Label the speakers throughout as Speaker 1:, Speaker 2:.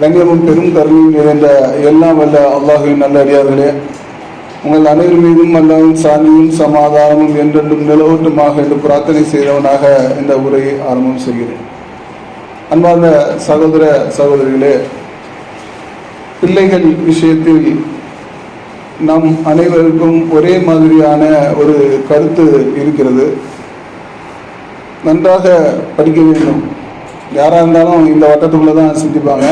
Speaker 1: கண்ணியமும் பெரும் கருணையும் நிறைந்த எல்லாம் வல்ல அல்லாஹுவின் நல்ல அடியார்களே உங்கள் அனைவர் மீதும் அல்லாவும் சாந்தியும் சமாதானமும் என்றென்றும் நிலவட்டுமாக என்று பிரார்த்தனை செய்தவனாக இந்த உரையை ஆரம்பம் செய்கிறேன். அன்பார்ந்த சகோதர சகோதரிகளே பிள்ளைகள் விஷயத்தில் நம் அனைவருக்கும் ஒரே மாதிரியான ஒரு கருத்து இருக்கிறது. நன்றாக படிக்க வேண்டும். யாராக இருந்தாலும் இந்த வட்டத்துக்குள்ளே தான் சிந்திப்பாங்க.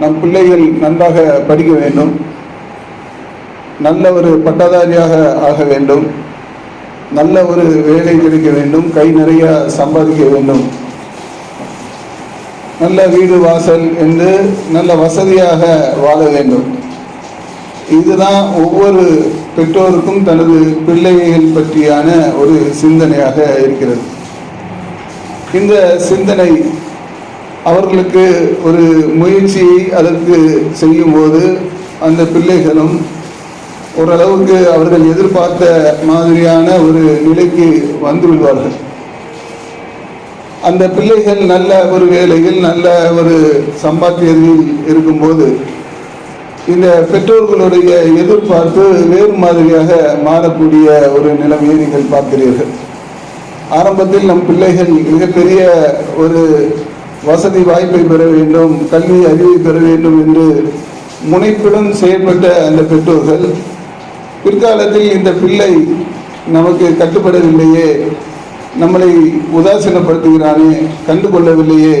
Speaker 1: நம் பிள்ளைகள் நன்றாக படிக்க வேண்டும். நல்ல ஒரு பட்டதாரியாக ஆக வேண்டும். நல்ல ஒரு வேலை கிடைக்க வேண்டும். கை நிறைய சம்பாதிக்க வேண்டும். நல்ல வீடு வாசல் என்று நல்ல வசதியாக வாழ வேண்டும். இதுதான் ஒவ்வொரு பெற்றோருக்கும் தனது பிள்ளைகள் பற்றியான ஒரு சிந்தனையாக இருக்கிறது. இந்த சிந்தனை அவர்களுக்கு ஒரு முயற்சியை அதற்கு செய்யும்போது அந்த பிள்ளைகளும் ஓரளவுக்கு அவர்கள் எதிர்பார்த்த மாதிரியான ஒரு நிலைக்கு வந்து விடுவார்கள். அந்த பிள்ளைகள் நல்ல ஒரு வேலையில் நல்ல ஒரு சம்பாத்தியத்தில் இருக்கும்போது இந்த பெற்றோர்களுடைய எதிர்பார்ப்பு வேறு மாதிரியாக மாறக்கூடிய ஒரு நிலைமையை நீங்கள் பார்க்கிறீர்கள். ஆரம்பத்தில் நம் பிள்ளைகள் மிகப்பெரிய ஒரு வசதி வாய்ப்பை பெற வேண்டும் கல்வி அறிவை பெற வேண்டும் என்று முனைப்புடன் செயல்பட்ட அந்த பெற்றோர்கள் பிற்காலத்தில் இந்த பிள்ளை நமக்கு கட்டுப்படவில்லையே நம்மளை உதாசீனப்படுத்துகிறானே கண்டு கொள்ளவில்லையே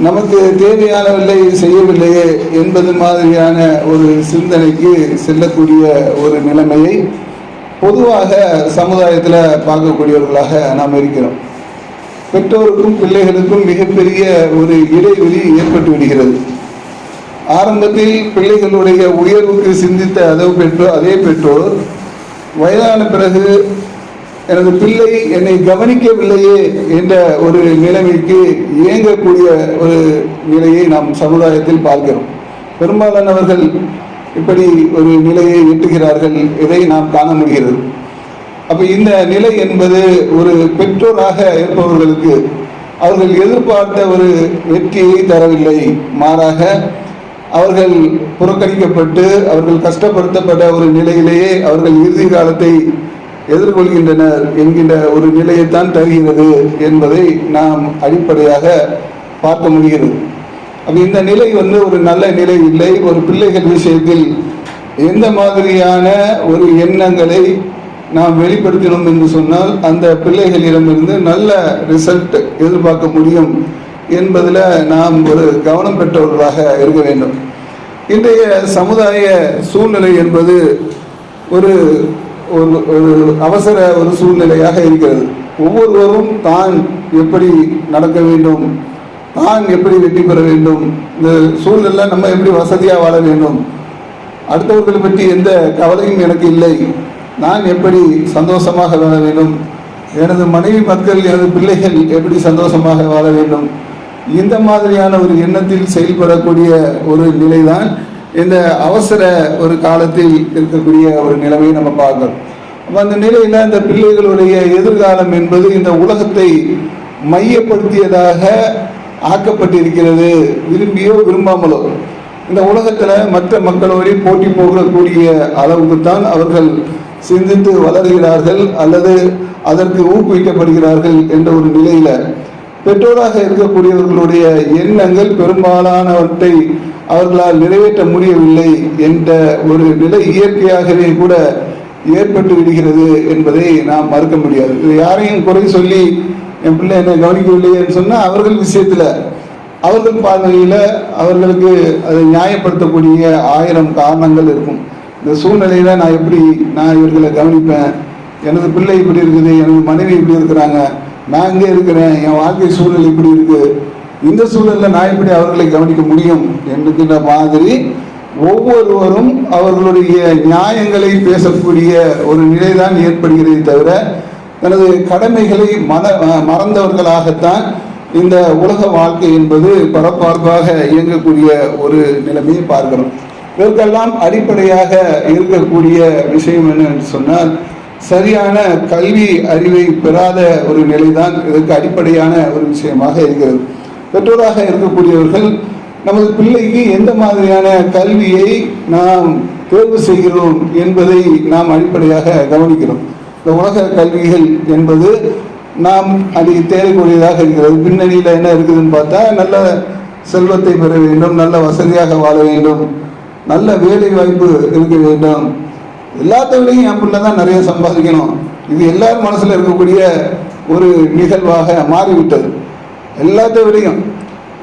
Speaker 1: நமக்கு தேவையானவில்லை செய்யவில்லையே என்பது மாதிரியான ஒரு சிந்தனைக்கு செல்லக்கூடிய ஒரு நிலைமையை பொதுவாக சமுதாயத்தில் பார்க்கக்கூடியவர்களாக நாம் இருக்கிறோம். பெற்றோருக்கும் பிள்ளைகளுக்கும் மிகப்பெரிய ஒரு இடைவெளி ஏற்பட்டு விடுகிறது. ஆரம்பத்தில் பிள்ளைகளுடைய உயர்வுக்கு சிந்தித்த அதே பெற்றோர் அதே பெற்றோர் வயதான பிறகு எனது பிள்ளை என்னை கவனிக்கவில்லையே என்ற ஒரு நிலைமைக்கு இயங்கக்கூடிய ஒரு நிலையை நாம் சமுதாயத்தில் பார்க்கிறோம். பெரும்பாலானவர்கள் இப்படி ஒரு நிலையை எட்டுகிறார்கள் இதை நாம் காண முடிகிறது. அப்ப இந்த நிலை என்பது ஒரு பெற்றோராக இருப்பவர்களுக்கு அவர்கள் எதிர்பார்த்த ஒரு வெற்றியை தரவில்லை. மாறாக அவர்கள் புறக்கணிக்கப்பட்டு அவர்கள் கஷ்டப்படுத்தப்பட்ட ஒரு நிலையிலேயே அவர்கள் இறுதி காலத்தை எதிர்கொள்கின்றனர் என்கின்ற ஒரு நிலையைத்தான் தருகிறது என்பதை நாம் அடிப்படையாக பார்க்க முடிகிறது. அப்ப இந்த நிலை வந்து ஒரு நல்ல நிலை இல்லை. ஒரு பிள்ளைகள் விஷயத்தில் எந்த மாதிரியான ஒரு எண்ணங்களை நாம் வெளிப்படுத்தினோம் என்று சொன்னால் அந்த பிள்ளைகளிடமிருந்து நல்ல ரிசல்ட் எதிர்பார்க்க முடியும் என்பதில் நாம் ஒரு கவனம் பெற்றவர்களாக இருக்க வேண்டும். இன்றைய சமுதாய சூழ்நிலை என்பது ஒரு ஒரு ஒரு அவசர ஒரு சூழ்நிலையாக இருக்கிறது. ஒவ்வொருவரும் தான் எப்படி நடக்க வேண்டும் தான் எப்படி வெற்றி பெற வேண்டும் இந்த சூழ்நிலை நம்ம எப்படி வசதியாக வாழ வேண்டும். அடுத்தவர்களை பற்றி எந்த கவலையும் எனக்கு இல்லை. நான் எப்படி சந்தோஷமாக வாழ வேண்டும்? எனது மனைவி மக்கள் எனது பிள்ளைகள் எப்படி சந்தோஷமாக வாழ வேண்டும்? இந்த மாதிரியான ஒரு எண்ணத்தில் செயல்படக்கூடிய ஒரு நிலைதான் இந்த அவசர ஒரு காலத்தில் இருக்கக்கூடிய ஒரு நிலைமையை நம்ம பார்க்கிறோம் அப்போ அந்த நிலையில் இந்த பிள்ளைகளுடைய எதிர்காலம் என்பது இந்த உலகத்தை மையப்படுத்தியதாக ஆக்கப்பட்டிருக்கிறது. விரும்பியோ விரும்பாமலோ. இந்த உலகத்தில் மற்ற மக்களோடு போட்டி போகக்கூடிய அளவுக்கு தான் அவர்கள் சிந்தித்து வளர்கிறார்கள் அல்லது அதற்கு ஊக்குவிக்கப்படுகிறார்கள் என்ற ஒரு நிலையில பெற்றோராக இருக்கக்கூடியவர்களுடைய எண்ணங்கள் பெரும்பாலானவற்றை அவர்களால் நிறைவேற்ற முடியவில்லை என்ற ஒரு நிலை இயற்கையாகவே கூட ஏற்பட்டு விடுகிறது என்பதை நாம் மறுக்க முடியாது. இது யாரையும் குறை சொல்லி என் பிள்ளை என்னை கவனிக்கவில்லைன்னு சொன்னால் அவர்கள் விஷயத்தில் அவர்கள் பார்வையில் அவர்களுக்கு அதை நியாயப்படுத்தக்கூடிய ஆயிரம் காரணங்கள் இருக்கும். இந்த சூழ்நிலையில நான் எப்படி நான் இவர்களை கவனிப்பேன்? எனது பிள்ளை இப்படி இருக்குது எனது மனைவி இப்படி இருக்கிறாங்க. நான் இங்கே இருக்கிறேன் என் வாழ்க்கை சூழ்நிலை இப்படி இருக்கு. இந்த சூழலில் நான் எப்படி அவர்களை கவனிக்க முடியும் என்கின்ற மாதிரி ஒவ்வொருவரும் அவர்களுடைய நியாயங்களை பேசக்கூடிய ஒரு நிலைதான் ஏற்படுகிறதே தவிர தனது கடமைகளை மன மறந்தவர்களாகத்தான் இந்த உலக வாழ்க்கை என்பது பரபரப்பாக இயங்கக்கூடிய ஒரு நிலைமையை பார்க்கிறோம். இதற்கெல்லாம் அடிப்படையாக இருக்கக்கூடிய விஷயம் என்னன்னு சொன்னால் சரியான கல்வி அறிவை பெறாத ஒரு நிலைதான் இதற்கு அடிப்படையான ஒரு விஷயமாக இருக்கிறது. பெற்றோராக இருக்கக்கூடியவர்கள் நமது பிள்ளைக்கு எந்த மாதிரியான கல்வியை நாம் தேர்வு செய்கிறோம் என்பதை நாம் அடிப்படையாக கவனிக்கிறோம். இந்த உலக கல்விகள் என்பது நாம் அதை தேடக்கூடியதாக இருக்கிறது. பின்னணியில் என்ன இருக்குதுன்னு பார்த்தா நல்ல செல்வத்தை பெற வேண்டும் நல்ல வசதியாக வாழ வேண்டும். நல்ல வேலை வாய்ப்பு இருக்க வேண்டும். எல்லாத்தவரையும் என் பிள்ளை தான் நிறைய சம்பாதிக்கணும். இது எல்லார் மனசில் இருக்கக்கூடிய ஒரு நிகழ்வாக மாறிவிட்டது. எல்லாத்தவரையும்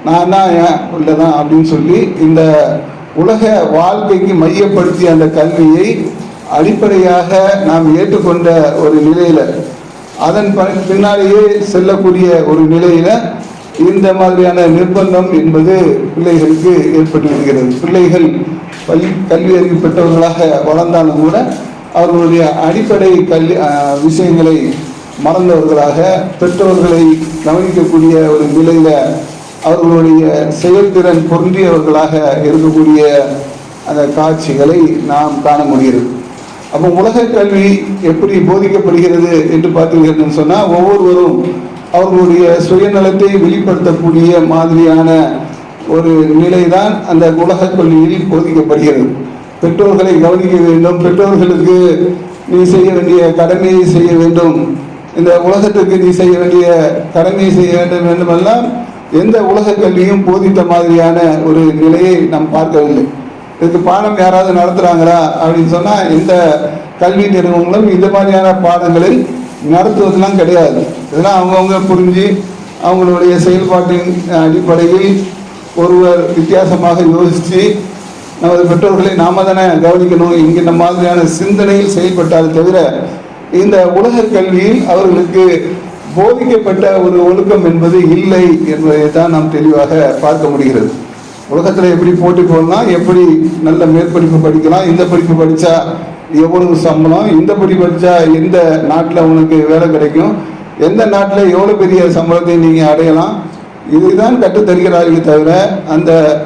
Speaker 1: நான் தான் என் பிள்ளை தான் அப்படின்னு சொல்லி இந்த உலக வாழ்க்கைக்கு மையப்படுத்திய அந்த கல்வியை அடிப்படையாக நாம் ஏற்றுக்கொண்ட ஒரு நிலையில் அதன் பின்னாலேயே செல்லக்கூடிய ஒரு நிலையில் இந்த மாதிரியான நிர்பந்தம் என்பது பிள்ளைகளுக்கு ஏற்பட்டு வருகிறது பிள்ளைகள் பள்ளி கல்வி அறிவு பெற்றவர்களாக வளர்ந்தாலும் கூட அவர்களுடைய அடிப்படை கல்வி விஷயங்களை மறந்தவர்களாக பெற்றோர்களை கவனிக்கக்கூடிய ஒரு நிலையில அவர்களுடைய செயல்திறன் பொருந்தியவர்களாக இருக்கக்கூடிய அந்த காட்சிகளை நாம் காண முடிகிறது. அப்போ உலக கல்வி எப்படி போதிக்கப்படுகிறது என்று பார்த்தீங்கன்னு சொன்னால் ஒவ்வொருவரும் அவர்களுடைய சுயநலத்தை வெளிப்படுத்தக்கூடிய மாதிரியான ஒரு நிலைதான் அந்த உலகக் பள்ளியில் போதிக்கப்படுகிறது. பெற்றோர்களை கவனிக்க வேண்டும். பெற்றோர்களுக்கு நீ செய்ய வேண்டிய கடமையை செய்ய வேண்டும். இந்த உலகத்துக்கு நீ செய்ய வேண்டிய கடமையை செய்ய வேண்டும் வேண்டுமெல்லாம் எந்த உலக கல்வியும் போதித்த மாதிரியான ஒரு நிலையை நாம் பார்க்கவில்லை. இதுக்கு பாடம் யாராவது நடத்துகிறாங்களா அப்படின்னு சொன்னால் இந்த கல்வி நிறுவனங்களும் இந்த மாதிரியான பாடங்களை நடத்துவதெல்லாம் கிடையாது. இதெல்லாம் அவங்கவுங்க புரிஞ்சு அவங்களுடைய செயல்பாட்டின் அடிப்படையில் ஒருவர் வித்தியாசமாக யோசித்து நமது பெற்றோர்களை நாம தானே கவனிக்கணும்? என்கின்ற மாதிரியான சிந்தனையில் செயல்பட்டால் தவிர இந்த உலக கல்வியில் அவர்களுக்கு போதிக்கப்பட்ட ஒரு ஒழுக்கம் என்பது இல்லை என்பதை தான் நாம் தெளிவாக பார்க்க முடிகிறது. உலகத்தில் எப்படி போட்டி போடலாம் எப்படி நல்ல மேற்படிப்பு படிக்கலாம் இந்த படிப்பு படித்தா எவ்வளவு சம்பளம் இந்த படிப்பு படித்தா எந்த நாட்டில் உனக்கு வேலை கிடைக்கும் எந்த நாட்டில் எவ்வளோ பெரிய சம்பளத்தை நீங்கள் அடையலாம் இதுதான் கற்றுத் தருகிறார்களே தவிர அந்த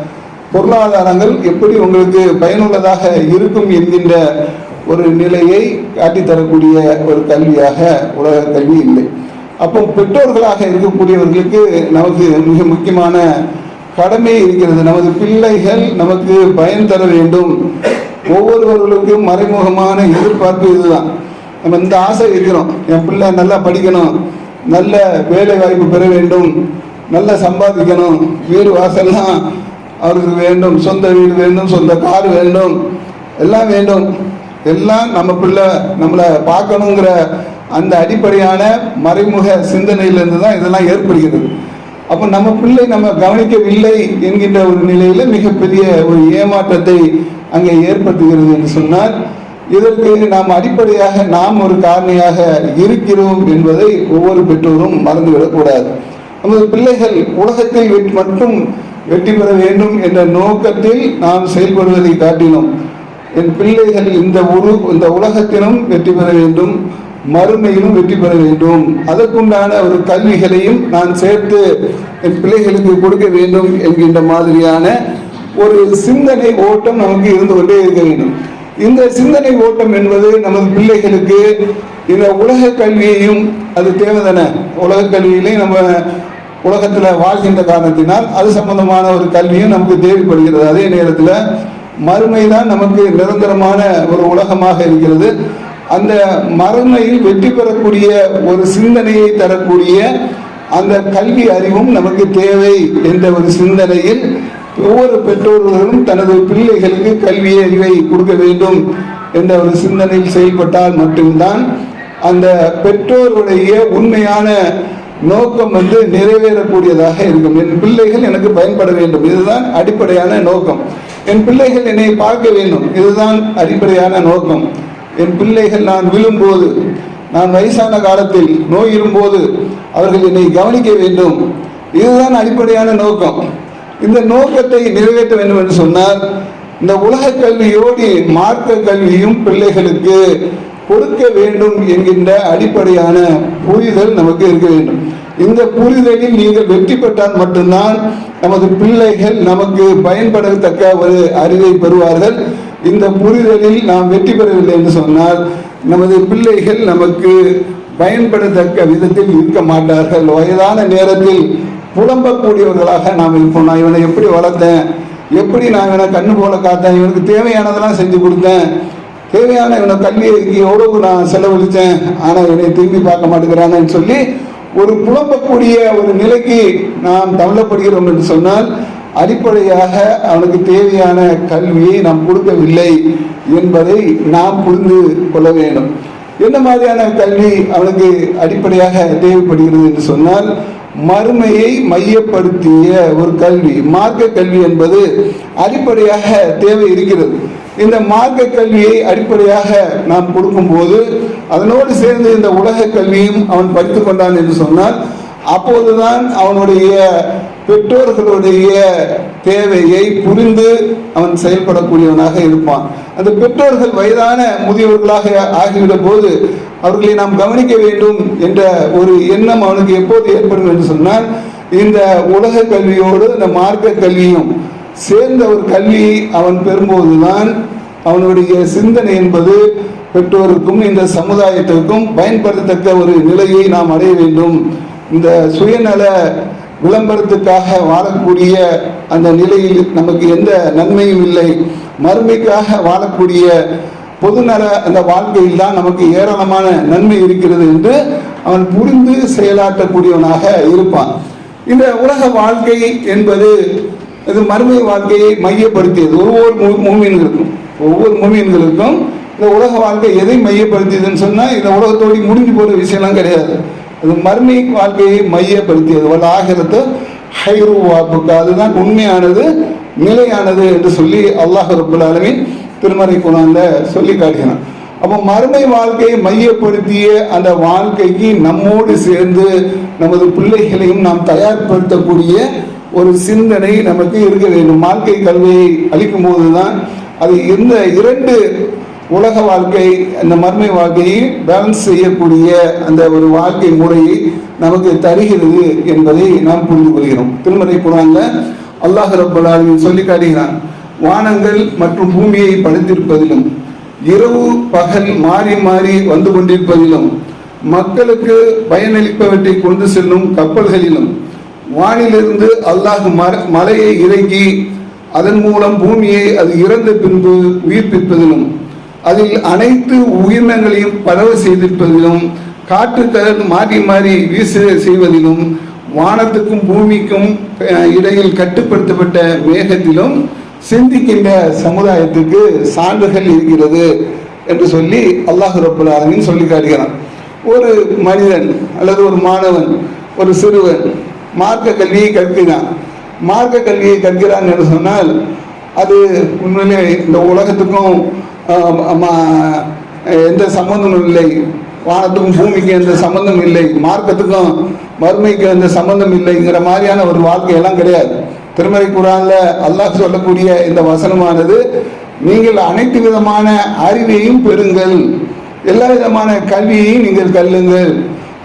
Speaker 1: பொருளாதாரங்கள் எப்படி உங்களுக்கு பயனுள்ளதாக இருக்கும் என்கின்ற ஒரு நிலையை காட்டித்தரக்கூடிய ஒரு கல்வியாக உலக கல்வி இல்லை. அப்போ பெற்றோர்களாக இருக்கக்கூடியவர்களுக்கு நமக்கு மிக முக்கியமான கடமை இருக்கிறது. நமது பிள்ளைகள் நமக்கு பயன் தர வேண்டும். ஒவ்வொருவர்களுக்கும் மறைமுகமான எதிர்பார்ப்பு இதுதான். நம்ம இந்த ஆசை இருக்கிறோம். என் பிள்ளை நல்லா படிக்கணும். நல்ல வேலை வாய்ப்பு பெற வேண்டும். நல்லா சம்பாதிக்கணும். வீடு வாசல்லாம் அவருக்கு வேண்டும். சொந்த வீடு வேண்டும் சொந்த கார் வேண்டும். எல்லாம் வேண்டும். எல்லாம் நம்ம பிள்ளை நம்மளை பார்க்கணுங்கிற அந்த அடிப்படையான மறைமுக சிந்தனையிலிருந்து தான் இதெல்லாம் ஏற்படுகிறது. அப்போ நம்ம பிள்ளை நம்ம கவனிக்கவில்லை என்கின்ற ஒரு நிலையில் மிகப்பெரிய ஒரு ஏமாற்றத்தை அங்கே ஏற்படுத்துகிறது என்று சொன்னால் இதற்கு நாம் அடிப்படையாக நாம் ஒரு காரணியாக இருக்கிறோம் என்பதை ஒவ்வொரு பெற்றோரும் மறந்துவிடக்கூடாது. நமது பிள்ளைகள் உலகத்தில் வெற்றி மட்டும் வெற்றி பெற வேண்டும் என்ற நோக்கத்தில் நாம் செயல்படுவதை காட்டினோம். என் பிள்ளைகள் இந்த உரு இந்த உலகத்திலும் வெற்றி பெற வேண்டும் மறுமையிலும் வெற்றி பெற வேண்டும். அதற்குண்டான ஒரு கல்விகளையும் நான் சேர்த்து என் பிள்ளைகளுக்கு கொடுக்க வேண்டும் என்கின்ற மாதிரியான ஒரு சிந்தனை ஓட்டம் நமக்கு இருந்து கொண்டே இருக்க வேண்டும். இந்த சிந்தனை ஓட்டம் என்பது நமது பிள்ளைகளுக்கு இந்த உலக கல்வியையும் அது தேவைதானே? உலக கல்வியிலே நம்ம உலகத்தில் வாழ்கின்ற காரணத்தினால் அது சம்பந்தமான ஒரு கல்வியும் நமக்கு தேவைப்படுகிறது. அதே நேரத்தில் மறுமை தான் நமக்கு நிரந்தரமான ஒரு உலகமாக இருக்கிறது. அந்த மறுமையில் வெற்றி பெறக்கூடிய ஒரு சிந்தனையை தரக்கூடிய அந்த கல்வி அறிவும் நமக்கு தேவை என்ற ஒரு சிந்தனையில் ஒவ்வொரு பெற்றோர்களும் தனது பிள்ளைகளுக்கு கல்வி அறிவை கொடுக்க வேண்டும் என்ற ஒரு சிந்தனையில் செயல்பட்டால் மட்டும்தான் அந்த பெற்றோருடைய உண்மையான நோக்கம் வந்து நிறைவேறக்கூடியதாக இருக்கும். என் பிள்ளைகள் எனக்கு பயன்பட வேண்டும். இதுதான் அடிப்படையான நோக்கம். என் பிள்ளைகள் என்னை பார்க்க வேண்டும். இதுதான் அடிப்படையான நோக்கம். என் பிள்ளைகள் நான் விழும்போது நான் வயசான காலத்தில் நோய் இருக்கும்போது அவர்கள் என்னை கவனிக்க வேண்டும். இதுதான் அடிப்படையான நோக்கம். இந்த நோக்கத்தை நிறைவேற்ற வேண்டும் என்று சொன்னால் இந்த உலக கல்வியோடு மார்க்க கல்வியும் பிள்ளைகளுக்கு கொடுக்க வேண்டும் என்கின்ற அடிப்படையான புரிதல் நமக்கு இருக்க வேண்டும். இந்த புரிதலில் நீங்கள் வெற்றி பெற்றால் மட்டும்தான் நமது பிள்ளைகள் நமக்கு பயன்படத்தக்க ஒரு அறிவை பெறுவார்கள். இந்த புரிதலில் நாம் வெற்றி பெறவில்லை என்று சொன்னால் நமது பிள்ளைகள் நமக்கு பயன்படத்தக்க விதத்தில் இருக்க மாட்டார்கள். வயதான நேரத்தில் புலம்பக்கூடியவர்களாக நாம் இருப்போம். நான் இவனை எப்படி வளர்த்தேன்? எப்படி நான் இவனை கண்ணு போல காத்தேன்? இவனுக்கு தேவையானதெல்லாம் செஞ்சு கொடுத்தேன். தேவையான இவனை கல்வியை எவ்வளவு நான் செலவழித்தேன்? ஆனால் இவனை திரும்பி பார்க்க மாட்டேங்கிறானேன்னு சொல்லி ஒரு புலம்பக்கூடிய ஒரு நிலைக்கு நாம் தள்ளப்படுகிறோம் என்று சொன்னால் அடிப்படையாக அவனுக்கு தேவையான கல்வியை நாம் கொடுக்கவில்லை என்பதை நாம் புரிந்து கொள்ள வேண்டும். என்ன மாதிரியான கல்வி அவனுக்கு அடிப்படையாக தேவைப்படுகிறது என்று சொன்னால் மறுமையை மையப்படுத்திய ஒரு கல்வி. மார்க்க கல்வி என்பது அடிப்படையாக தேவை இருக்கிறது. இந்த மார்க்க கல்வியை அடிப்படையாக நாம் கொடுக்கும்போது அதனோடு சேர்ந்து இந்த உலக கல்வியும் அவன் படித்துக் கொண்டான் என்று சொன்னால் அப்போதுதான் அவனுடைய பெற்றோர்களுடைய தேவையை புரிந்து அவன் செயல்படக்கூடியவனாக இருப்பான். அந்த பெற்றோர்கள் வயதான முதியவர்களாக ஆகிவிடும் போது அவர்களை நாம் கவனிக்க வேண்டும் என்ற ஒரு எண்ணம் அவனுக்கு எப்போது ஏற்படும் என்று சொன்னால் இந்த உலக கல்வியோடு இந்த மார்க்க கல்வியும் சேர்ந்த ஒரு கல்வியை அவன் பெறும்போதுதான் அவனுடைய சிந்தனை என்பது பெற்றோருக்கும் இந்த சமுதாயத்திற்கும் பயன்படுத்தத்தக்க ஒரு நிலையை நாம் அடைய வேண்டும். இந்த சுயநல விளம்பரத்துக்காக வாழக்கூடிய அந்த நிலையில் நமக்கு எந்த நன்மையும் இல்லை. மறுமைக்காக வாழக்கூடிய பொதுநல அந்த வாழ்க்கையில் தான் நமக்கு ஏராளமான நன்மை இருக்கிறது என்று அவன் புரிந்து செயலாற்றக்கூடியவனாக இருப்பான். இந்த உலக வாழ்க்கை என்பது இது மறுமை வாழ்க்கையை மையப்படுத்தியது. ஒவ்வொரு மூமீன்களுக்கும் ஒவ்வொரு மூமீன்களுக்கும் இந்த உலக வாழ்க்கை எதை மையப்படுத்தியதுன்னு சொன்னால் இந்த உலகத்தோடு முடிஞ்சு போகிற விஷயம்லாம் கிடையாது. அது மர்மை வாழ்க்கையை மையப்படுத்தியது. வல்ல ஆகிரத்து ஹைரு வாப்புக்கு அதுதான் உண்மையானது நிலையானது என்று சொல்லி அல்லாஹ் ரபுல் ஆலமின் திருமறை குணான்ல சொல்லி காட்டுகிறான். அப்போ மறுமை வாழ்க்கையை மையப்படுத்திய அந்த வாழ்க்கைக்கு நம்மோடு சேர்ந்து நமது பிள்ளைகளையும் நாம் தயார்படுத்தக்கூடிய ஒரு சிந்தனை நமக்கு இருக்க வேண்டும். வாழ்க்கை கல்வியை அளிக்கும் போதுதான் அது இந்த இரண்டு உலக வாழ்க்கை அந்த மர்மை வாழ்க்கையை பேலன்ஸ் செய்யக்கூடிய அந்த ஒரு வாழ்க்கை முறையை நமக்கு தருகிறது என்பதை நாம் புரிந்து கொள்கிறோம். திருமறை குரான்ல அல்லாஹ் ரப்பலாலின் சொல்லி காட்டுகிறான் வானங்கள் மற்றும் பூமியை படைத்திருப்பதிலும் இரவு பகல் மாறி மாறி வந்து கொண்டிருப்பதிலும் மக்களுக்கு பயனளிப்பவற்றை கொண்டு செல்லும் கப்பல்களிலும் வானிலிருந்து அல்லாஹ் மர- மலையை இறக்கி அதன் மூலம் பூமியை அது இறந்த பின்பு உயிர்ப்பிப்பதிலும் அதில் அனைத்து உயிரினங்களையும் பரவ செய்திருப்பதிலும் காற்றுக்கடல் மாறி மாறி வீச செய்வதிலும் வானத்துக்கும் பூமிக்கும் இடையில் கட்டுப்படுத்தப்பட்ட மேகத்திலும் சிந்திக்கின்ற சமுதாயத்துக்கு சான்றுகள் இருக்கிறது என்று சொல்லி அல்லாஹு ரப்பல் ஆலமின் சொல்லி காட்டுகிறான். ஒரு மனிதன் அல்லது ஒரு மாணவன் ஒரு சிறுவன் மார்க்க கல்வியை கற்கிறான். மார்க்க கல்வியை கற்கிறான் என்று சொன்னால் அது உண்மையிலே இந்த உலகத்துக்கும் எந்த சம்பந்தமும் இல்லை. வானத்துக்கும் பூமிக்கு எந்த சம்பந்தம் இல்லை. மார்க்கத்துக்கும் மறுமைக்கு எந்த சம்பந்தம் இல்லைங்கிற மாதிரியான ஒரு வாழ்க்கையெல்லாம் கிடையாது. திருமறை குரானில் அல்லாஹ் சொல்லக்கூடிய இந்த வசனமானது நீங்கள் அனைத்து விதமான அறிவையும் பெறுங்கள். எல்லா விதமான கல்வியையும் நீங்கள் கல்லுங்கள்.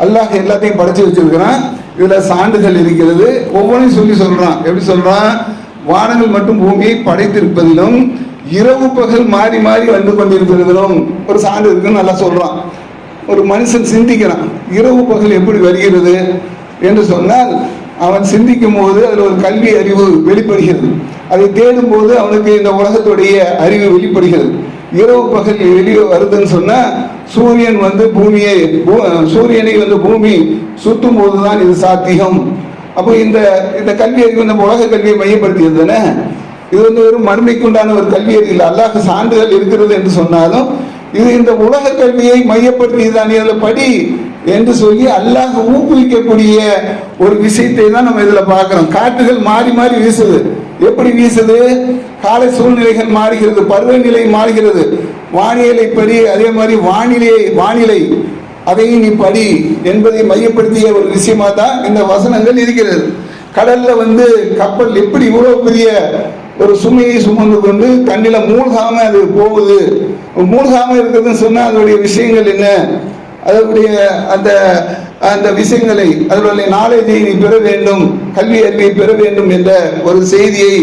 Speaker 1: அல்லாஹ் எல்லாத்தையும் படைச்சு வச்சிருக்கிறான். இதில் சான்றுகள் இருக்கிறது. ஒவ்வொன்றையும் சொல்லி சொல்கிறான் எப்படி சொல்கிறான் வானங்கள் மற்றும் பூமியை படைத்திருப்பதிலும் இரவு பகல் மாறி மாறி வந்து கொண்டிருக்கிறதும் ஒரு சான்று இருக்குன்னு நல்லா சொல்றான். ஒரு மனுஷன் சிந்திக்கிறான். இரவு பகல் எப்படி வருகிறது என்று சொன்னால் அவன் சிந்திக்கும் போது அதில் ஒரு கல்வி அறிவு வெளிப்படுகிறது. அதை தேடும் போது அவனுக்கு இந்த உலகத்துடைய அறிவு வெளிப்படுகிறது. இரவு பகல் வெளியே வருதுன்னு சொன்னா சூரியன் வந்து பூமியை சூரியனை வந்து பூமி சுத்தும் போதுதான் இது சாத்தியம். அப்போ இந்த இந்த கல்வி அறிவு இந்த உலக கல்வியை மையப்படுத்தியது தானே? இது வந்து வெறும் மறுமைக்குண்டான ஒரு கல்வி அறிவு இல்லை. அல்லாஹ் சான்றுகள் இருக்கிறது என்று சொன்னாலும் இது இந்த உலக கல்வியை மையப்படுத்தியதான் இதில் படி என்று சொல்லி அல்லாஹ் ஊக்குவிக்கக்கூடிய ஒரு விஷயத்தை தான் நம்ம இதில் பார்க்குறோம். காற்றுகள் மாறி மாறி வீசுது. எப்படி வீசுது? கால சூழ்நிலைகள் மாறுகிறது பருவநிலை மாறுகிறது. வானிலை படி அதே மாதிரி வானிலை வானிலை அதையும் நீ படி என்பதை மையப்படுத்திய ஒரு விஷயமா தான் இந்த வசனங்கள் இருக்கிறது. கடல்ல வந்து கப்பல் எப்படி இவ்வளவு பெரிய ஒரு சுமையை சுமந்து கொண்டு தண்ணில மூழ்காம அது போகுது. மூழ்காம இருக்குதுன்னு சொன்னா அதனுடைய விஷயங்கள் என்ன? அதனுடைய அந்த அந்த விஷயங்களை அதனுடைய நாலேஜை நீ பெற வேண்டும் கல்வி அறிவை பெற வேண்டும் என்ற ஒரு செய்தியை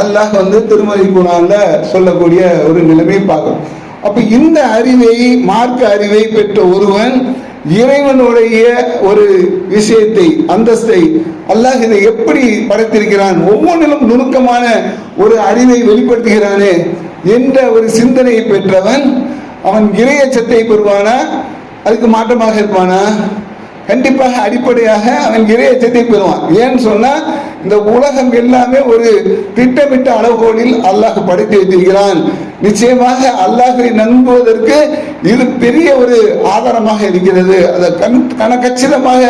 Speaker 1: அல்லாஹ் வந்து திருமதி குணால சொல்லக்கூடிய ஒரு நிலைமை பார்க்கணும். அப்ப இந்த அறிவை மார்க்க அறிவை பெற்ற ஒருவன் இறைவனுடைய ஒரு விஷயத்தை அந்தஸ்தை அல்லாஹ் இதை எப்படி படைத்திருக்கிறான்? ஒவ்வொன்றிலும் நுணுக்கமான ஒரு அறிவை வெளிப்படுத்துகிறானே என்ற ஒரு சிந்தனையை பெற்றவன் அவன் இறையச்சத்தை பெறுவானா? அதுக்கு மாற்றமாக இருப்பானா? கண்டிப்பாக அடிப்படையாக அவன் இறையச்சத்தை பெறுவான். ஏன்னு சொன்னா இந்த உலகம் எல்லாமே ஒரு திட்டமிட்ட அளவுகோலில் அல்லாஹ் படைத்து வைத்திருக்கிறான் நிச்சயமாக அல்லாஹை நம்புவதற்கு இது பெரிய ஒரு ஆதாரமாக இருக்கிறது. அதை கண் கணக்கச்சிதமாக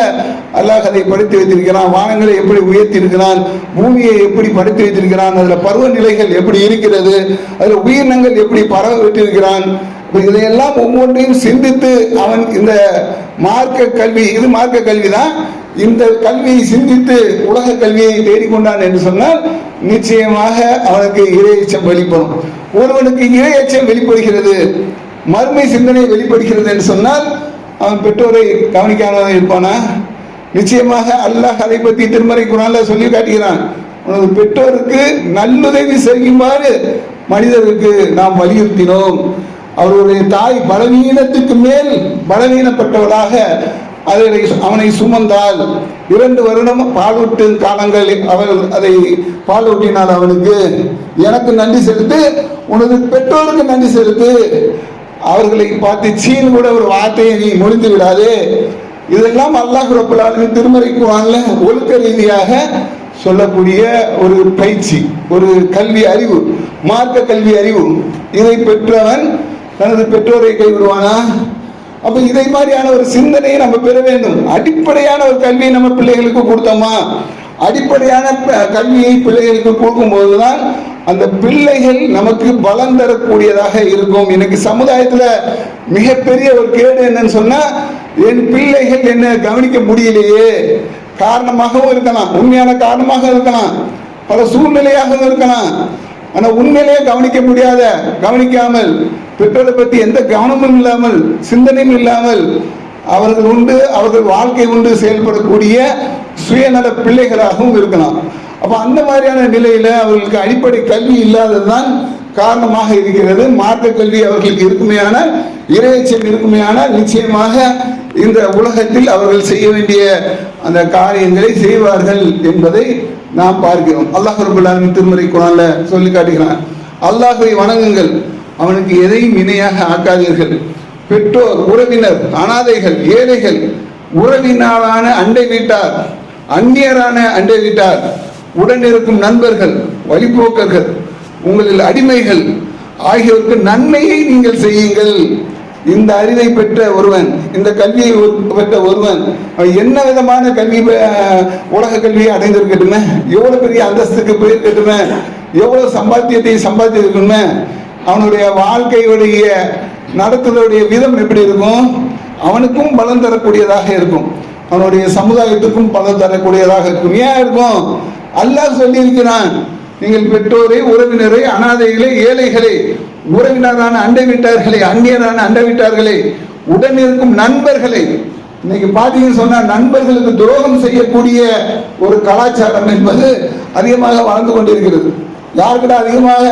Speaker 1: அல்லாஹ் அதை படைத்து வைத்திருக்கிறான். வானங்களை எப்படி உயர்த்தி இருக்கிறான் பூமியை எப்படி படைத்து வைத்திருக்கிறான்? அதுல பருவநிலைகள் எப்படி இருக்கிறது? அதுல உயிரினங்கள் எப்படி பரவ விட்டிருக்கிறான் இதையெல்லாம் ஒவ்வொன்றையும் சிந்தித்து அவன் இந்த மார்க்க கல்வி இது மார்க்க கல்வி தான் இந்த கல்வியை சிந்தித்து உலக கல்வியை தேடிக்கொண்டான் என்று சொன்னால் நிச்சயமாக அவனுக்கு இறையச்சம் வெளிப்படும். ஒருவனுக்கு இறையச்சம் வெளிப்படுகிறது மறுமை சிந்தனை வெளிப்படுகிறது என்று சொன்னால் அவன் பெற்றோரை கவனிக்காமல் இருப்பானா? நிச்சயமாக அல்லாஹ் அதை பற்றி திருமறை குரான்ல சொல்லி காட்டுகிறான். உனது பெற்றோருக்கு நல்லுதவி செய்யுமாறு மனிதருக்கு நாம் வலியுறுத்தினோம். அவருடைய தாய் பலவீனத்துக்கு மேல் பலவீனப்பட்டவளாக அதனை அவனை சுமந்தால் இரண்டு வருடம் பாலூட்டு காலங்கள் அவள் அதை பாலூட்டினால் அவனுக்கு எனக்கு நன்றி செலுத்து உனது பெற்றோருக்கு நன்றி செலுத்து. அவர்களை பார்த்து சீன் கூட ஒரு வார்த்தையை நீ முடிந்து விடாதே. இதெல்லாம் அல்லாஹ் ரப்பல் ஆலமீன் திருமறை குர்ஆன்ல ஒழுக்க ரீதியாக சொல்லக்கூடிய ஒரு பயிற்சி ஒரு கல்வி அறிவு மார்க்க கல்வி அறிவு. இதை பெற்றவன் தனது பெற்றோரை கைவிடுவானா? அப்ப இதை மாதிரியான ஒரு சிந்தனையை நம்ம பெற வேண்டும். அடிப்படையான ஒரு கல்வியை நம்ம பிள்ளைகளுக்கு கொடுத்தோமா? அடிப்படையான ப- கல்வியை பிள்ளைகளுக்கு கொடுக்கும்போதுதான் அந்த பிள்ளைகள் நமக்கு பலம் தரக்கூடியதாக இருக்கும். எனக்கு சமுதாயத்துல மிகப்பெரிய ஒரு கேடு என்னன்னு சொன்னா என் பிள்ளைகள் என்ன கவனிக்க முடியலையே? காரணமாகவும் இருக்கலாம். உண்மையான காரணமாக இருக்கலாம். பல சூழ்நிலையாகவும் இருக்கலாம். ஆனா உண்மையிலேயே கவனிக்க முடியாத கவனிக்காமல் பெற்றோரை பற்றி எந்த கவனமும் இல்லாமல் சிந்தனையும் இல்லாமல் அவர்கள் உண்டு அவர்கள் வாழ்க்கை உண்டு செயல்படக்கூடிய சுயநல பிள்ளைகளாகவும் இருக்கலாம். அப்போ அந்த மாதிரியான நிலையில் அவர்களுக்கு அடிப்படை கல்வி இல்லாததுதான் காரணமாக இருக்கிறது. மார்க்க கல்வி அவர்களுக்கு இருக்குமையான இறையச்சம் இருக்குமையான நிச்சயமாக இந்த உலகத்தில் அவர்கள் செய்ய வேண்டிய அந்த காரியங்களை செய்வார்கள் என்பதை நாம் பார்க்கிறோம். அல்லாஹ் ரபுல் திருமறை குரான்ல சொல்லி காட்டுகிறான். அல்லாஹை வணங்குங்கள். அவனுக்கு எதையும் இணையாக ஆக்காதீர்கள். பெற்றோர் உறவினர் அனாதைகள் ஏழைகள் உறவினரான அண்டை வீட்டார் அந்நியரான அண்டை வீட்டார் உடன் இருக்கும் நண்பர்கள் வழிபோக்கர்கள் உங்களில் அடிமைகள் ஆகியோருக்கு நன்மையை நீங்கள் செய்யுங்கள். இந்த அறிவை பெற்ற ஒருவன் இந்த கல்வியை பெற்ற ஒருவன் அவன் என்ன விதமான கல்வி உலக கல்வியை அடைந்திருக்கட்டுமே எவ்வளவு பெரிய அந்தஸ்துக்கு போயிருக்கட்டுமே எவ்வளவு சம்பாத்தியத்தை சம்பாதிச்சிருக்கணுமே அவனுடைய வாழ்க்கையுடைய நடத்துதலுடைய விதம் எப்படி இருக்கும்? அவனுக்கும் பலன் தரக்கூடியதாக இருக்கும். அவனுடைய சமுதாயத்துக்கும் பலன் தரக்கூடியதாக இருக்கும். ஏன் இருக்கும்? அல்லாஹ் சொல்லியிருக்கிறான் நீங்கள் பெற்றோரை உறவினரை அனாதைகளை ஏழைகளை உறவினரான அண்டை வீட்டார்களை அந்நியரான அண்டை வீட்டார்களை உடன் இருக்கும் நண்பர்களை. இன்னைக்கு பாத்தீங்கன்னு சொன்னா நண்பர்களுக்கு துரோகம் செய்யக்கூடிய ஒரு கலாச்சாரம் என்பது அதிகமாக வளர்ந்து கொண்டிருக்கிறது. யாருக்கிட்ட அதிகமாக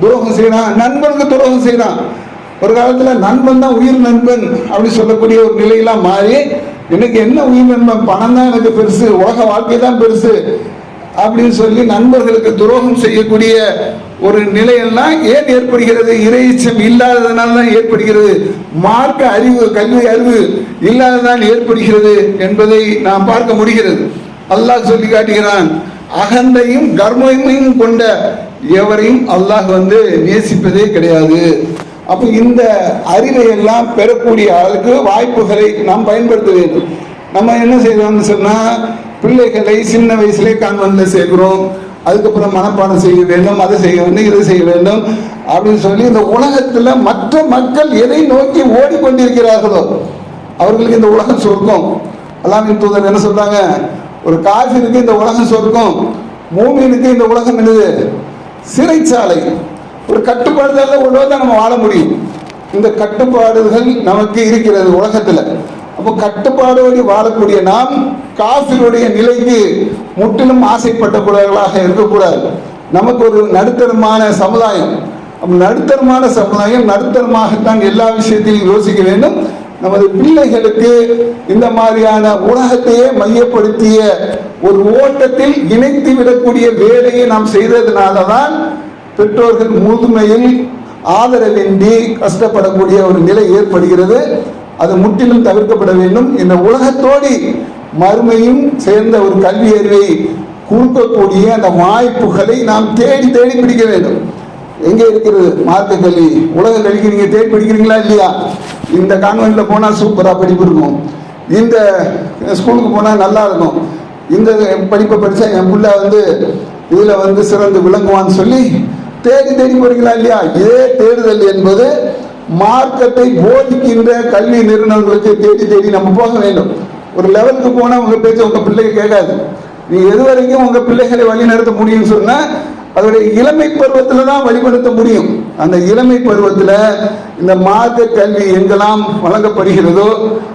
Speaker 1: துரோகம் செய்யறான் நண்பனுக்கு துரோகம் செய்யறான் ஒரு காலத்தில் நண்பன் தான் உயிர் நண்பன் அப்படி சொல்லக்கூடிய ஒரு நிலையெல்லாம் மாறி எனக்கு என்ன உயிர் நண்பன்? பணம் தான் எனக்கு பெருசு உலக வாழ்க்கை தான் பெருசு அப்படின்னு சொல்லி நண்பர்களுக்கு துரோகம் செய்யக்கூடிய ஒரு நிலையெல்லாம் ஏன் ஏற்படுகிறது? இறைச்சம் இல்லாததனால தான் ஏற்படுகிறது. மார்க்க அறிவு கல்வி அறிவு இல்லாததான் ஏற்படுகிறது என்பதை நாம் பார்க்க முடிகிறது. அல்லாஹ் சொல்லி காட்டுகிறான் அகந்தையும் கர்மையும் கொண்ட எவரையும் அல்லாஹ் வந்து நேசிப்பதே கிடையாது. அப்போ இந்த அறிவை எல்லாம் பெறக்கூடிய அளவுக்கு வாய்ப்புகளை நாம் பயன்படுத்த வேண்டும். நம்ம என்ன செய்யறோம்னு சொன்னா பிள்ளைகளை சின்ன வயசுலேயே கான்வென்ட்ல சேர்க்கிறோம். அதுக்கப்புறம் மனப்பாடம் செய்ய வேண்டும் அதை செய்ய வேண்டும் இதை செய்ய வேண்டும் அப்படின்னு சொல்லி இந்த உலகத்துல மற்ற மக்கள் எதை நோக்கி ஓடிக்கொண்டிருக்கிறார்களோ அவர்களுக்கு இந்த உலகம் சொர்க்கம். அல்லாமின் தூதர் என்ன சொல்றாங்க? ஒரு காஃபிருக்கு இந்த உலகம் சொர்க்கம் மூமினுக்கு இந்த உலகம் என்னது? சிறைச்சாலை. ஒரு கட்டுப்பாடுதல்ல உள்ளவா தான் நம்ம வாழ முடியும். இந்த கட்டுப்பாடுகள் நமக்கு இருக்கிறது உலகத்தில். அப்போ கட்டுப்பாடோடு வாழக்கூடிய நாம் காஃபிருடைய நிலைக்கு முற்றிலும் ஆசைப்பட்டக்கூடியவர்களாக இருக்கக்கூடாது. நமக்கு ஒரு நடுத்தரமான சமுதாயம். நடுத்தரமான சமுதாயம் நடுத்தரமாகத்தான் எல்லா விஷயத்தையும் யோசிக்க வேண்டும். நமது பிள்ளைகளுக்கு இந்த மாதிரியான உலகத்தையே மையப்படுத்திய ஒரு ஓட்டத்தில் இணைத்து விடக்கூடிய வேலையை நாம் செய்ததுனால தான் பெற்றோர்கள் முதுமையில் ஆதரவின்றி கஷ்டப்படக்கூடிய ஒரு நிலை ஏற்படுகிறது. அது முற்றிலும் தவிர்க்கப்பட வேண்டும். இந்த உலகத்தோடு மறுமையும் சேர்ந்த ஒரு கல்வி அறிவை கொடுக்கக்கூடிய அந்த வாய்ப்புகளை நாம் தேடி தேடி பிடிக்க வேண்டும். எங்கே இருக்கிறது மார்க்க கல்வி? உலக கல்விக்கு நீங்கள் தேடி படிக்கிறீங்களா இல்லையா? இந்த கான்வெண்ட்டில் போனால் சூப்பராக படிப்பு இருக்கும். இந்த ஸ்கூலுக்கு போனால் நல்லா இருக்கும். இந்த படிப்பை படித்தா என் பிள்ளை வந்து இதில் வந்து சிறந்து விளங்குவான்னு சொல்லி தேடி தேடி போறீங்களா இல்லையா? இதே தேடுதல் என்பது மார்க்கத்தை போதிக்கின்ற கல்வி நிறுவனங்களுக்கு தேடி தேடி நம்ம போக வேண்டும். ஒரு லெவலுக்கு போனால் உங்கள் பேச்சு உங்கள் பிள்ளைகள் கேட்காது. நீ எது வரைக்கும் உங்கள் பிள்ளைகளை வழி நடத்த முடியும்னு சொன்னால் அதோடைய இளமை பருவத்தில் தான் வழிபடுத்த முடியும். அந்த இளமை பருவத்தில் இந்த மார்க்க கல்வி எங்கெல்லாம் வழங்கப்படுகிறதோ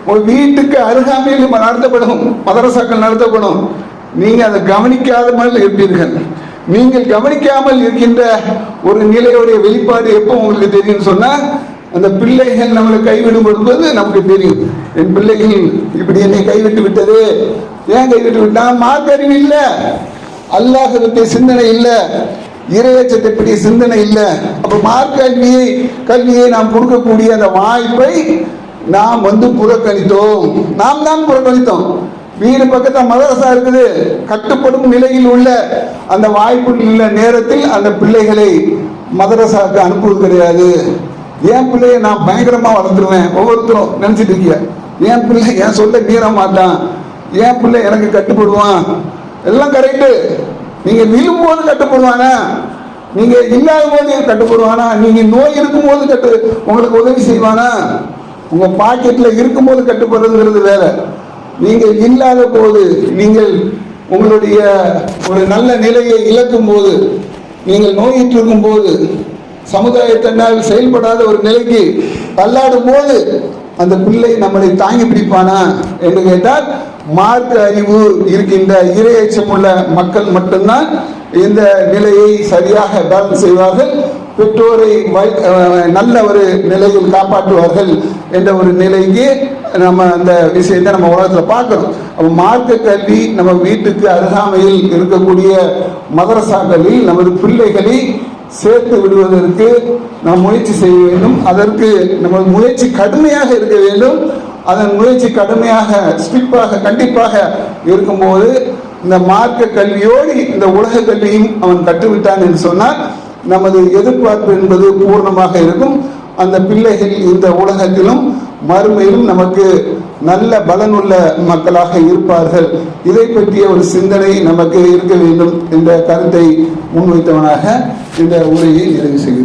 Speaker 1: ஒரு வீட்டுக்கு அருகாமையில் நடத்தப்படும் மதரசாக்கள் நடத்தப்படும் நீங்கள் அதை கவனிக்காமல் இருப்பீர்கள். நீங்கள் கவனிக்காமல் இருக்கின்ற ஒரு நிலையுடைய வெளிப்பாடு எப்போ உங்களுக்கு தெரியும் சொன்னால் அந்த பிள்ளைகள் நம்மளை கைவிடும் பொழுது நமக்கு தெரியும். என் பிள்ளைகள் இப்படி என்னை கைவிட்டு விட்டது. ஏன் கைவிட்டு விட்டான்? மார்க்கறிவு இல்லை. இல்லை சிந்தனை இல்லை. இரையச்சத்தை பற்றிய சிந்தனை இல்லை. அப்போ மார்க் கல்வியை கல்வியை நாம் கொடுக்கக்கூடிய அந்த வாய்ப்பை நாம் வந்து புறக்கணித்தோம். நாம் தான் புறக்கணித்தோம். வீடு பக்கத்தில் மதரசா இருக்குது. கட்டுப்படும் நிலையில் உள்ள அந்த வாய்ப்பு உள்ள நேரத்தில் அந்த பிள்ளைகளை மதரசாவுக்கு அனுப்புவது கிடையாது. என் பிள்ளைய நான் பயங்கரமா வளர்த்துருவேன். ஒவ்வொருத்தரும் நினைச்சிட்டு இருக்கிய? என் பிள்ளை என் சொல்ல மீற மாட்டான். என் பிள்ளை எனக்கு கட்டுப்படுவான். எல்லாம் கரெக்டு நீங்க விழும்போது கட்டுப்படுவானா நீங்க இல்லாத போது கட்டுப்படுவானா நீங்க நோய் இருக்கும்போது கட்டு உங்களுக்கு உதவி செய்வானா உங்க பாக்கெட்ல இருக்கும்போது கட்டுப்படுறதுங்கிறது வேற. நீங்கள் இல்லாத போது நீங்கள் உங்களுடைய ஒரு நல்ல நிலையை இழக்கும் போது நீங்கள் நோயிற்றிருக்கும் போது சமுதாயத்தினால் செயல்படாத ஒரு நிலைக்கு தள்ளாடும் போது அந்த பிள்ளை நம்மளை தாங்கி பிடிப்பானா? என்று கேட்டால் மார்க்க அறிவு இருக்கின்ற இரையச்சம் உள்ள மக்கள் மட்டும்தான் இந்த நிலையை சரியாக பேலன்ஸ் செய்வார்கள். பெற்றோரை நல்ல ஒரு நிலையில் காப்பாற்றுவார்கள் என்ற ஒரு நிலைக்கு நம்ம அந்த விஷயத்தை நம்ம உலகத்தில் பார்க்கணும் அப்போ மார்க்க கல்வி நம்ம வீட்டுக்கு அருகாமையில் இருக்கக்கூடிய மதரசாக்களில் நமது பிள்ளைகளை சேர்த்து விடுவதற்கு நாம் முயற்சி செய்ய வேண்டும். அதற்கு நமது முயற்சி கடுமையாக இருக்க வேண்டும். அதன் முயற்சி கடுமையாக ஸ்ட்ரிப்பாக கண்டிப்பாக இருக்கும்போது இந்த மார்க்க கல்வியோடு இந்த உலக கல்வியும் அவன் கற்றுவிட்டான் என்று சொன்னால் நமது எதிர்பார்ப்பு என்பது பூர்ணமாக இருக்கும். அந்த பிள்ளைகள் இந்த உலகத்திலும் மறுமையிலும் நமக்கு நல்ல பலனுள்ள மக்களாக இருப்பார்கள். இதை பற்றிய ஒரு சிந்தனை நமக்கு இருக்க வேண்டும் என்ற கருத்தை முன்வைத்தவனாக இந்த உரையை நிறைவு செய்கிறேன்.